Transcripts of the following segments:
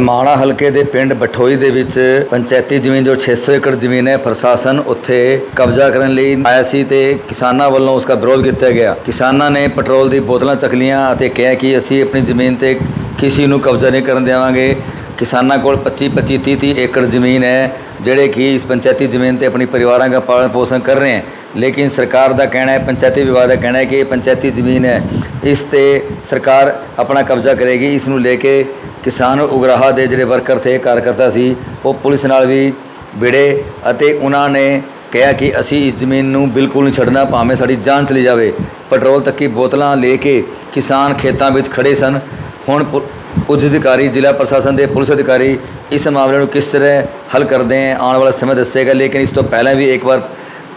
ਸਮਾਣਾ ਹਲਕੇ ਦੇ ਪਿੰਡ ਬਠੋਈ ਦੇ ਵਿੱਚ ਪੰਚਾਇਤੀ ਜ਼ਮੀਨ ਜੋ 600 ਏਕੜ ਜ਼ਮੀਨ ਹੈ, ਪ੍ਰਸ਼ਾਸਨ ਉੱਥੇ ਕਬਜ਼ਾ ਕਰਨ ਲਈ ਆਇਆ ਸੀ ਤੇ ਕਿਸਾਨਾਂ ਵੱਲੋਂ ਉਸ ਦਾ ਵਿਰੋਧ ਕੀਤਾ ਗਿਆ। ਕਿਸਾਨਾਂ ਨੇ ਪੈਟਰੋਲ ਦੀ ਬੋਤਲਾਂ ਚੱਕ ਲਈਆਂ ਅਤੇ ਕਿਹਾ ਕਿ ਅਸੀਂ ਆਪਣੀ ਜ਼ਮੀਨ ਤੇ ਕਿਸੇ ਨੂੰ ਕਬਜ਼ਾ ਨਹੀਂ ਕਰਨ ਦੇਵਾਂਗੇ। ਕਿਸਾਨਾਂ ਕੋਲ 25 25 30 30 ਏਕੜ ਜ਼ਮੀਨ ਹੈ, ਜਿਹੜੇ ਕਿ ਇਸ ਪੰਚਾਇਤੀ ਜ਼ਮੀਨ ਤੇ ਆਪਣੀ ਪਰਿਵਾਰਾਂ ਦਾ ਪਾਲਣ ਪੋਸ਼ਣ ਕਰ ਰਹੇ ਹਨ। ਲੇਕਿਨ ਸਰਕਾਰ ਦਾ ਕਹਿਣਾ ਹੈ, ਪੰਚਾਇਤੀ ਵਿਭਾਗ ਦਾ ਕਹਿਣਾ ਹੈ ਕਿ ਇਹ ਪੰਚਾਇਤੀ ਜ਼ਮੀਨ ਹੈ। ਇਸ ਤੇ ਸਰਕਾਰ ਆਪਣਾ ਕਬਜ਼ਾ ਕਰੇਗੀ। ਇਸ ਨੂੰ ਲੈ ਕੇ ਕਿਸਾਨ ਉਗਰਾਹਾ ਦੇ ਜਿਹੜੇ ਵਰਕਰ ਥੇ, ਕਾਰਕਰਤਾ ਸੀ, ਉਹ ਪੁਲਿਸ ਨਾਲ ਵੀ ਵਿੜੇ ਅਤੇ ਉਹਨਾਂ ਨੇ ਕਿਹਾ ਕਿ ਅਸੀਂ ਇਸ ਜ਼ਮੀਨ ਨੂੰ ਬਿਲਕੁਲ ਨਹੀਂ ਛੱਡਣਾ, ਭਾਵੇਂ ਸਾਡੀ ਜਾਨ ਚਲੀ ਜਾਵੇ। ਪੈਟਰੋਲ ਤੱਕ ਦੀ ਬੋਤਲਾਂ ਲੈ ਕੇ ਕਿਸਾਨ ਖੇਤਾਂ ਵਿੱਚ ਖੜੇ ਸਨ। ਹੁਣ ਪੁ- ਉੱਚ ਅਧਿਕਾਰੀ, ਜ਼ਿਲ੍ਹਾ ਪ੍ਰਸ਼ਾਸਨ ਦੇ ਪੁਲਿਸ ਅਧਿਕਾਰੀ ਇਸ ਮਾਮਲੇ ਨੂੰ ਕਿਸ ਤਰ੍ਹਾਂ ਹੱਲ ਕਰਦੇ ਹੈ, ਆਉਣ ਵਾਲਾ ਸਮਾਂ ਦੱਸੇਗਾ, ਲੇਕਿਨ ਇਸ ਤੋਂ ਪਹਿਲਾਂ ਵੀ ਇੱਕ ਵਾਰ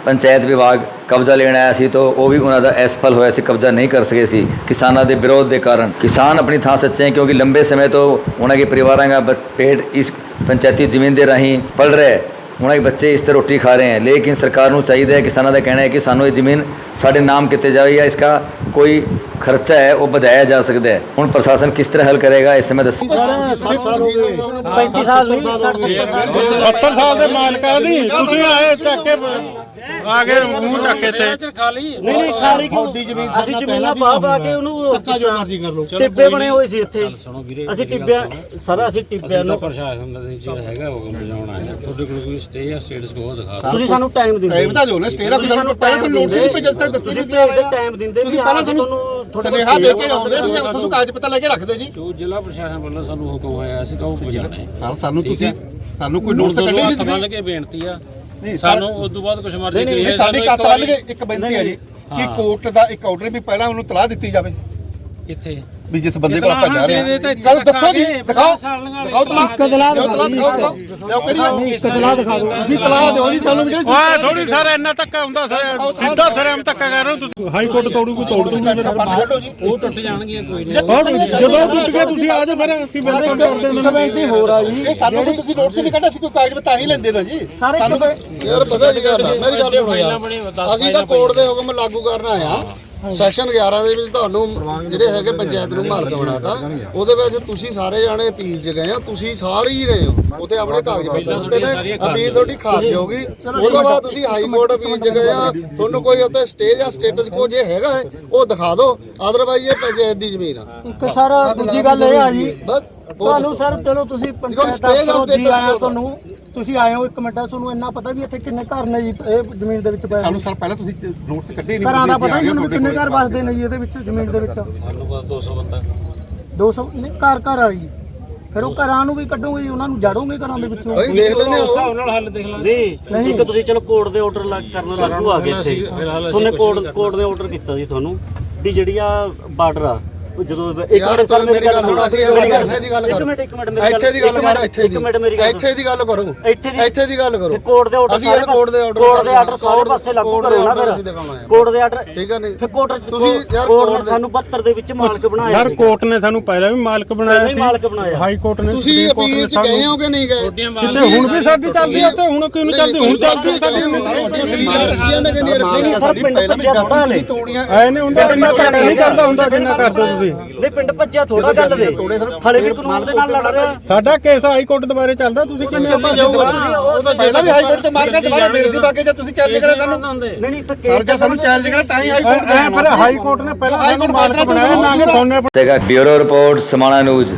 ਪੰਚਾਇਤ ਵਿਭਾਗ ਕਬਜ਼ਾ ਲੈਣ ਆਇਆ ਸੀ, ਤਾਂ ਉਹ ਵੀ ਉਹਨਾਂ ਦਾ ਅਸਫਲ ਹੋਇਆ ਸੀ, ਕਬਜ਼ਾ ਨਹੀਂ ਕਰ ਸਕੇ ਸੀ। ਕਿਸਾਨਾਂ ਦੇ ਵਿਰੋਧ ਦੇ ਕਾਰਨ ਕਿਸਾਨ ਆਪਣੀ ਥਾਂ ਸੱਚੇ ਹੈ ਕਿਉਂਕਿ ਲੰਬੇ ਸਮੇਂ ਤੋਂ ਉਹਨਾਂ ਦੇ ਪਰਿਵਾਰਾਂ ਦਾ ਪੇਟ ਇਸ ਪੰਚਾਇਤੀ ਜ਼ਮੀਨ ਦੇ ਰਾਹੀਂ ਪਲ ਰਿਹਾ ਹੈ। ਉਹਨਾਂ ਦੇ ਬੱਚੇ ਇਸ ਤੇ ਰੋਟੀ ਖਾ ਰਹੇ ਹਨ ਲੇਕਿਨ ਸਰਕਾਰ ਨੂੰ ਚਾਹੀਦਾ ਹੈ ਕਿਸਾਨਾਂ ਦਾ ਕਹਿਣਾ ਹੈ ਕਿ ਸਾਨੂੰ ਇਹ ਜ਼ਮੀਨ ਸਾਡੇ ਨਾਮ ਕੀਤੇ ਜਾਵੇ ਜਾਂ ਇਸका ਕੋਈ ਖਰਚਾ ਹੈ ਉਹ ਵਧਾਇਆ ਜਾ ਸਕਦਾ ਹੈ। ਹੁਣ ਪ੍ਰਸ਼ਾਸਨ ਕਿਸ ਤਰ੍ਹਾਂ ਹੱਲ ਕਰੇਗਾ ਇਸ ਸਮੇਂ ਦੱਸੀ। 35 ਸਾਲ ਨਹੀਂ 60 ਸਾਲ। 70 ਸਾਲ ਦੇ ਮਾਲਕਾਂ ਦੀ ਤੁਸੀਂ ਆਏ ਚੱਕ ਕੇ ਆ ਗਏ ਮੂੰਹ ਚੱਕੇ ਤੇ ਨਹੀਂ ਨਹੀਂ ਖਾਲੀ ਕਿਉਂ? ਅਸੀਂ ਜ਼ਮੀਨਾਂ ਪਾ ਪਾ ਕੇ ਉਹਨੂੰ ਧੱਕਾ ਜੋ ਮਰਜ਼ੀ ਕਰ ਲਓ। ਟਿੱਬੇ ਬਣੇ ਹੋਏ ਸੀ ਇੱਥੇ। ਅਸੀਂ ਟਿੱਬਿਆਂ ਸਾਰਾ ਅਸੀਂ ਟਿੱਬਿਆਂ ਨੂੰ ਪ੍ਰਸ਼ਾਸਨ ਦਾ ਜਿਹੜਾ ਹੈਗਾ ਉਹ ਬਜਾਉਣਾ ਹੈ। ਤੁਹਾਡੇ ਕੋਲ ਕੋਈ ਸਟੇ ਜਾਂ ਸਟੇਟਸ ਕੋ ਦਿਖਾ ਦਿਓ। ਤੁਸੀਂ ਸਾਨੂੰ ਟਾਈਮ ਦਿੰਦੇ ਟਾਈਮ ਤਾਂ ਦਿਓ ਨਾ ਸਟੇ ਦਾ ਕੋਈ ਸਾਨੂੰ ਪਹਿਲਾਂ ਸਾਨੂੰ ਨੋਟਿਸ ਨਹੀਂ ਭੇਜਿਆ ਤੱਕ ਦੱਸੀ ਤੁਸੀਂ ਨਹੀਂ ਟਾਈਮ ਦਿੰਦੇ ਤੁਸੀਂ ਪਹਿਲਾਂ ਸਾਨੂੰ ਤੁਹਾਨੂੰ ਤੁਹਾਡੇ ਕੋਲ ਸੁਨੇਹਾ ਦੇ ਕੇ ਆਉਂਦੇ ਸੀ ਤੁਹਾਨੂੰ ਕਾਗਜ਼ ਪੱਤਰ ਲੈ ਕੇ ਰੱਖਦੇ ਜੀ। ਜੋ ਜ਼ਿਲ੍ਹਾ ਪ੍ਰਸ਼ਾਸਨ ਵੱਲੋਂ ਸਾਨੂੰ ਹੁਕਮ ਹੋਇਆ ਸੀ ਤਾਂ ਉਹ ਬਜਾਉਣਾ ਹੈ। ਸਰ ਸਾਨੂੰ ਤੁਸੀਂ। ਸਾਨੂੰ ਕੋਈ ਨੋਟਿਸ ਕੱਢੇ ਨਹੀਂ ਤੁਸੀਂ? ਕੇ ਬੇਨਤੀ ਆ ਨਹੀਂ, ਸਾਨੂੰ ਉਸ ਤੋਂ ਬਾਅਦ ਕੁਝ ਮਰਜ਼ੀ ਨਹੀਂ, ਕਰੀਏ ਇਹ ਸਾਡੀ ਇੱਕ ਵੱਲ ਇੱਕ ਬੇਨਤੀ ਹੈ ਜੀ ਕਿ। ਕੋਰਟ ਦਾ ਇੱਕ ਆਰਡਰ ਵੀ ਪਹਿਲਾਂ ਉਹਨੂੰ ਤਲਾਹ ਦਿੱਤੀ ਜਾਵੇ। ਕਿੱਥੇ? ਵੀ ਜਿਸ ਬੰਦੇ ਕੋਲ ਆਪਾਂ ਜਾ ਰਹੇ ਹਾਂ ਚਲੋ ਦੱਸੋ ਜੀ ਦਿਖਾਓ। ਦਿਖਾਓ ਤਲਾਹ ਦਿਓ ਦਿਖਾਓ ਦਿਓ ਕਿਹੜੀ ਇੱਕ ਤਲਾਹ ਦਿਖਾ ਦਿਓ ਤੁਸੀਂ ਤਲਾਹ ਦਿਓ ਜੀ ਸਾਨੂੰ ਜਿਹੜੀ ਓਏ ਥੋੜੀ ਸਰ ਇੰਨਾ ਧੱਕਾ ਹੁੰਦਾ ਸਰ ਸਿੱਧਾ ਸਰਮ ਧੱਕਾ ਕਰ ਰਹੇ ਹੋ ਤੁਸੀਂ। ਹਾਈ ਕੋਰਟ ਤੋੜੂ ਕੋਈ ਤੋੜ ਦੂੰਗਾ ਫਿਰ ਛੱਡੋ ਜੀ। ਉਹ ਟੁੱਟ ਜਾਣਗੇ ਕੋਈ ਨਹੀਂ। ਜਦੋਂ ਟੁੱਟ ਗਿਆ ਤੁਸੀਂ ਆ ਜਾਓ ਫਿਰ ਅਸੀਂ ਵੈਲਕਮ ਕਰਦੇ ਹਾਂ ਬੇਨਤੀ ਹੋ ਰਹੀ ਜੀ। ਇਹ ਸਾਨੂੰ ਵੀ ਤੁਸੀਂ ਨੋਟਿਸ ਨਹੀਂ ਕੱਢਿਆ ਸੀ ਕੋਈ ਕਾਗਜ਼ ਤਾਂ ਹੀ ਲੈਂਦੇ ਨਾ ਜੀ। ਸਾਨੂੰ ਯਾਰ ਪਤਾ ਕੀ ਗੱਲ ਆ ਮੇਰੀ ਗੱਲ ਸੁਣੋ ਯਾਰ। ਅਸੀਂ ਤਾਂ ਕੋਰਟ ਦੇ ਹੁਕਮ ਲਾਗੂ ਕਰਨ ਆ ਸੈਕਸ਼ਨ 11 ਦੇ ਵਿੱਚ ਤੁਹਾਨੂੰ ਜਿਹੜੇ ਹੈਗੇ ਪੰਚਾਇਤ ਨੂੰ ਮਾਲਕ ਬਣਾਤਾ ਉਹਦੇ ਵਿੱਚ ਤੁਸੀਂ ਸਾਰੇ ਜਾਣੇ ਅਪੀਲ 'ਚ ਗਏ ਆ ਤੁਸੀਂ ਸਾਰੇ ਹੀ ਰਹੇ ਹੋ। ਉੱਥੇ ਆਪਣੇ ਕਾਗਜ਼ ਪੱਤਰ ਦਿੱਤੇ ਨੇ ਅਪੀਲ ਤੁਹਾਡੀ ਖਾਰਜ ਹੋ ਗਈ। ਉਹਦੇ ਬਾਅਦ ਤੁਸੀਂ ਹਾਈ ਕੋਰਟ ਅਪੀਲ 'ਚ ਗਏ ਆ ਤੁਹਾਨੂੰ ਕੋਈ ਉੱਥੇ ਸਟੇ ਜਾਂ ਸਟੇਟਸ ਕੋ ਜੇ ਹੈਗਾ ਹੈ, ਉਹ ਦਿਖਾ ਦਿਓ। ਅਦਰਵਾਈਜ਼ ਇਹ ਪੰਚਾਇਤ ਦੀ ਜ਼ਮੀਨ ਆ। ਇੱਕ ਸਰ ਦੂਜੀ ਗੱਲ ਇਹ ਆ ਜੀ ਤੁਹਾਨੂੰ ਸਰ ਚਲੋ ਤੁਸੀਂ ਪੰਚਾਇਤ ਆਇਆ quo ਤੁਹਾਨੂੰ। ਤੁਸੀਂ ਆਏ ਹੋ ਇੱਕ ਮਿੰਟ ਤੁਹਾਨੂੰ ਇੰਨਾ ਪਤਾ ਵੀ ਇੱਥੇ ਕਿੰਨੇ ਘਰ ਨੇ ਜੀ ਇਹ ਜ਼ਮੀਨ ਦੇ ਵਿੱਚ ਪਏ ਸਾਨੂੰ ਸਰ ਪਹਿਲਾਂ ਤੁਸੀਂ ਨੋਟਿਸ ਕੱਢੇ ਨਹੀਂ ਘਰਾਂ ਦਾ ਪਤਾ ਗਏ ਤੁਹਾਨੂੰ ਕਿੰਨੇ ਘਰ। ਵਸਦੇ ਨੇ ਜੀ ਇਹਦੇ ਵਿੱਚ ਜ਼ਮੀਨ ਦੇ ਵਿੱਚ। ਸਾਨੂੰ ਬਸ 200 ਬੰਦਾ 200 ਨਹੀਂ ਘਰ ਘਰ ਆ ਜੀ। ਫਿਰ ਉਹ ਘਰਾਂ ਨੂੰ ਵੀ ਕੱਢੋਗੇ ਜੀ ਉਹਨਾਂ ਨੂੰ ਜਾੜੋਗੇ ਘਰਾਂ ਦੇ ਵਿੱਚੋਂ? ਦੇਖ ਲੈਨੇ ਉਸ ਹਿਸਾਬ ਨਾਲ ਹੱਲ ਦੇਖ ਲਾਂਗੇ ਨਹੀਂ। ਇੱਕ ਤੁਸੀਂ ਚਲੋ ਕੋਰਟ ਦੇ ਆਰਡਰ ਲੱਗ ਕਰਨ ਲੱਗੂ ਆ ਗਏ ਇੱਥੇ। ਤੁਹਾਨੂੰ ਕੋਰਟ ਕੋਰਟ ਦੇ ਆਰਡਰ ਕੀਤਾ ਜੀ ਤੁਹਾਨੂੰ ਵੀ ਜਿਹੜੀ ਆ ਬਾਰਡਰ ਆ ਜਦੋਂ ਇੱਕ ਯਾਰ ਮਿੰਟ ਸਰ ਮੇਰੀ ਗੱਲ ਸੁਣੋ ਅਸੀਂ ਇੱਥੇ ਦੀ ਗੱਲ ਇੱਕ ਕਰੋ। ਮਿੰਟ ਇੱਕ ਮਿੰਟ ਮੇਰੀ ਇੱਥੇ ਦੀ ਗੱਲ ਇੱਕ ਕਰ ਇੱਥੇ ਦੀ। ਇੱਕ ਮਿੰਟ ਮੇਰੀ ਗੱਲ ਇੱਥੇ ਦੀ ਗੱਲ ਕਰੋ। ਇੱਥੇ ਦੀ ਇੱਥੇ ਦੀ ਗੱਲ ਕਰੋ। ਕੋਰਟ ਦੇ ਆਰਡਰ ਅਸੀਂ ਇਹ ਕੋਰਟ ਦੇ ਆਰਡਰ ਕੋਰਟ ਦੇ ਆਰਡਰ ਸਾਰੇ ਪਾਸੇ ਲਾਗੂ ਕਰੋ ਨਾ ਫਿਰ। ਹੈ ਕੋਰਟ ਦੇ ਆਰਡਰ ਠੀਕ ਹੈ ਨਹੀਂ? ਫਿਰ ਕੋਰਟ ਤੁਸੀਂ ਯਾਰ ਕੋਰਟ ਸਾਨੂੰ 72 ਦੇ ਵਿੱਚ ਮਾਲਕ ਬਣਾਇਆ ਸਰ ਕੋਰਟ ਨੇ ਸਾਨੂੰ ਪਹਿਲਾਂ ਵੀ ਮਾਲਕ ਬਣਾਇਆ ਹੀ ਮਾਲਕ ਬਣਾਇਆ। ਹਾਈ ਕੋਰਟ ਨੇ ਤੁਸੀਂ ਅਪੀਲ ਚ ਗਏ ਹੋ ਕਿ ਨਹੀਂ ਗਏ? ਕਿਤੇ ਹੁਣ ਵੀ ਸਾਡੀ ਚੱਲਦੀ ਆ ਤੇ ਹੁਣ ਕਿਉਂ ਨਹੀਂ ਚੱਲਦੀ? ਹੁਣ ਚੱਲਦੀ ਆ ਸਾਡੀ ਰੱਖੀਆਂ ਨੇ ਕਿ ਨਹੀਂ ਸਰ ਪਿੰਡ ਭੱਜਿਆ ਥੋੜਾ ਨੇ ਐ ਨਹੀਂ ਹੁੰਦਾ ਇੰਨਾ ਘੱਟ ਨਹੀਂ ਕਰਦਾ ਹੁੰਦਾ ਜਿੰਨਾ ਕਰਦੇ ਤੁਸੀਂ ਨਹੀਂ ਪਿੰਡ ਭੱਜਿਆ ਥੋੜਾ ਗੱਲ ਦੇ ਹਲੇ ਵੀ ਕਾਨੂੰਨ ਦੇ ਨਾਲ ਲੜ ਰਿਹਾ। ਸਾਡਾ ਕੇਸ ਹਾਈ ਕੋਰਟ ਦੁਬਾਰੇ ਚੱਲਦਾ ਤੁਸੀਂ ਕਿਵੇਂ ਆਪਾਂ ਪਹਿਲਾਂ ਵੀ ਹਾਈ ਕੋਰਟ ਤੋਂ ਮਾਰਕਾ ਦੁਬਾਰਾ ਫੇਰ ਸੀ ਬਾਕੀ ਜੇ ਤੁਸੀਂ ਚੈਲੰਜ ਕਰੇ ਸਾਨੂੰ। ਨਹੀਂ ਨਹੀਂ ਤਾਂ ਸਰ ਜੇ ਸਾਨੂੰ ਚੈਲੰਜ ਕਰੇ ਤਾਂ ਹੀ ਹਾਈ ਕੋਰਟ ਐ ਪਰ ਹਾਈ ਕੋਰਟ ਨੇ ਪਹਿਲਾਂ ਸਾਨੂੰ ਮਾਲਕ ਬਣਾਇਆ। ਨਾ ਕਿ ਸੋਨੇ ਤੇਗਾ ਬਿਊਰੋ ਰਿਪੋਰਟ ਸਮਾਣਾ ਨਿਊਜ਼।